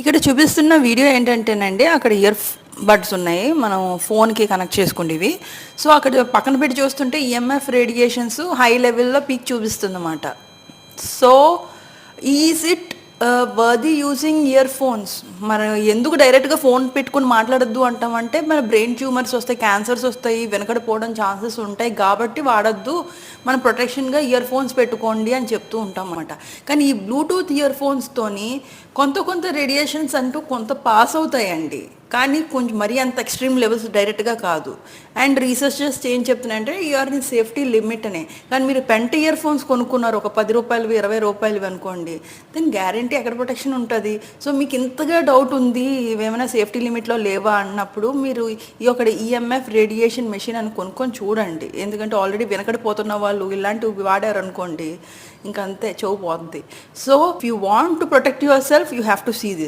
ఇక్కడ చూపిస్తున్న వీడియో ఏంటంటేనండి అక్కడ ఇయర్ బడ్స్ ఉన్నాయి. మనం ఫోన్కి కనెక్ట్ చేసుకునేవి సో అక్కడ పక్కన పెట్టి చూస్తుంటే ఈఎంఎఫ్ రేడియేషన్స్ హై లెవెల్లో peak చూపిస్తుందన్నమాట. So is it worthy using earphones మనం ఎందుకు డైరెక్ట్గా ఫోన్ పెట్టుకుని మాట్లాడొద్దు అంటామంటే మన బ్రెయిన్ ట్యూమర్స్ వస్తాయి క్యాన్సర్స్ వస్తాయి వెనకడిపోవడం ఛాన్సెస్ ఉంటాయి కాబట్టి వాడొద్దు. మన ప్రొటెక్షన్గా ఇయర్ ఫోన్స్ పెట్టుకోండి అని చెప్తూ ఉంటాం అన్నమాట కానీ ఈ బ్లూటూత్ ఇయర్ ఫోన్స్తోని కొంత కొంత రేడియేషన్స్ అంటూ కొంత పాస్ అవుతాయండి. కానీ కొంచెం మరీ అంత ఎక్స్ట్రీమ్ లెవెల్స్ డైరెక్ట్గా కాదు. అండ్ రీసెర్చర్స్ ఏం చెప్తున్నాయంటే యూఆర్ ఇన్ సేఫ్టీ లిమిట్ అనే. కానీ మీరు పెంట ఇయర్ ఫోన్స్ కొనుక్కున్నారు ఒక పది రూపాయలు ఇరవై రూపాయలు అనుకోండి దెన్ గ్యారంటీ ఎక్కడ ప్రొటెక్షన్ ఉంటుంది. సో మీకు ఇంతగా డౌట్ ఉంది ఏమైనా సేఫ్టీ లిమిట్లో లేవా అన్నప్పుడు మీరు ఈ ఒక ఈఎంఎఫ్ రేడియేషన్ మెషిన్ అని కొనుక్కొని చూడండి. ఎందుకంటే ఆల్రెడీ వెనకడిపోతున్న వాళ్ళు ఇలాంటివి వాడారు అనుకోండి ఇంకా అంతే చెవు పోతుంది so you want to protect yourself you have to see this